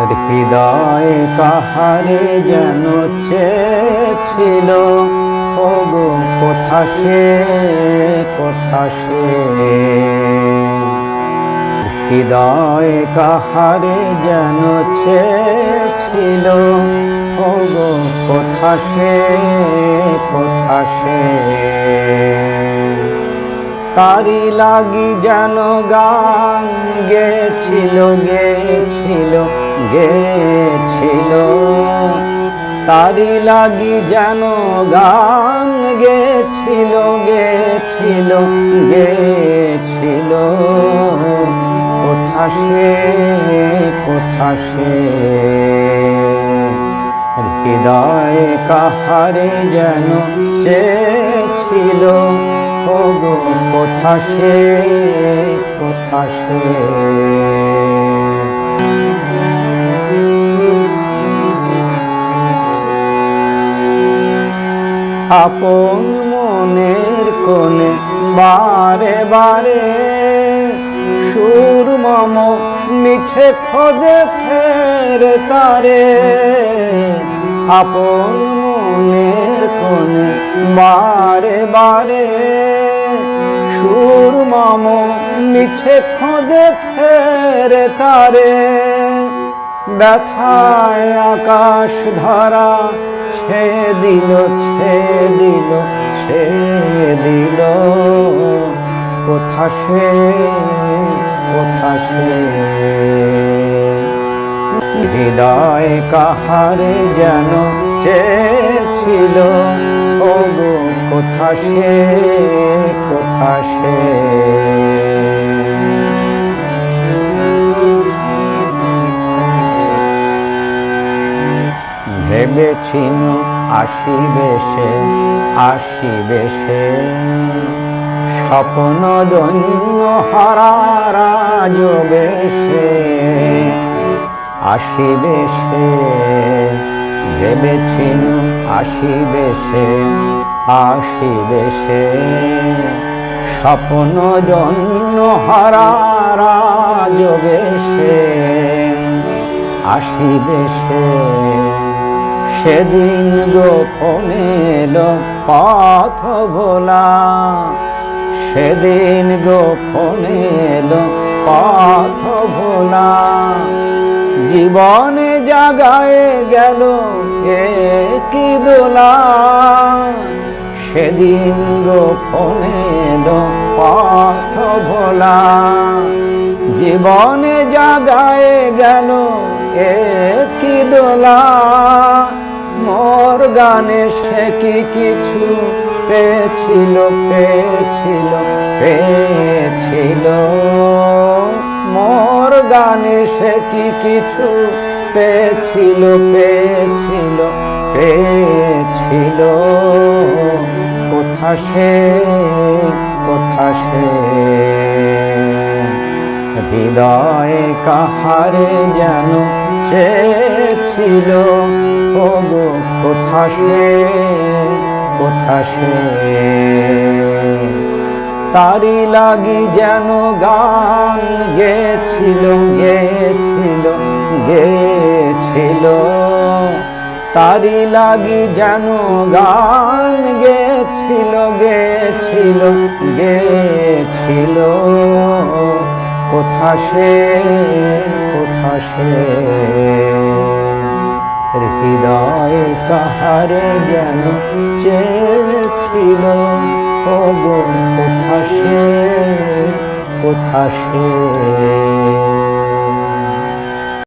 হৃদয় কাহারে যেন চেয়েছিল? ওগো, কোথা সে কোথা সে। হৃদয় কাহারে যেন চেয়েছিল? ওগো, কোথা সে কোথা সে। তারি লাগি যেন গান গেছিল গেছিল। গেছিল। তারি লাগি যেন গান গেছিল গেছিল গেছিল। কোথা সে কোথা সে? হৃদয় কাহারে যেন চেয়েছিল? কোথা সে কোথা সে? আপন মনের কোণে বারে বারে সুর মম মিঠে খোঁজে ফের তারে। আপন মনের কোণে বারে বারে সুর মম মিঠে খোঁজে ফের তারে। ব্যথায় আকাশ ধরা ছে দিল ছে দিল ছে দিল কোথা সে কোথা সে? হৃদয় কাহারে যেন চেয়েছিল? ওগো, কোথা সে কোথা সে? ভেবেছিল আসিবে সে আসিবে সে। স্বপ্ন দৈন্য হারাজ বেশে, আসিবে সে। ভেবেছিল আসিবে সে আসিবে সে। স্বপ্ন জন্য হারাজ বেশে, আসিবে সে। সেদিন গোপনে পথ ভোলা, সেদিন গোপনে পথ ভোলা। জীবনে জাগায় গেল এ কি দোলা, সেদিন গোপনে পথ ভোলা। জীবনে জাগায় গেল এ কি দোলা। মোর গানে সে কি কিছু পেয়েছিল পেয়েছিল পেয়েছিল? মোর গানে সে কি কিছু পেয়েছিল পেয়েছিল পেয়েছিল? কোথা সে কোথা সে? হৃদয় কাহারে চেয়েছিল ওগো, কোথা সে? কোথা সে? তারি লাগি যেন গান গেছিল গেছিল গেছিল। তারি লাগি যেন গান গেছিল গেছিল গেছিল। কোথা সে? কোথা সে হৃদয় কাহারে যেন চেয়েছিল ওগো কোথা সে কোথা সে?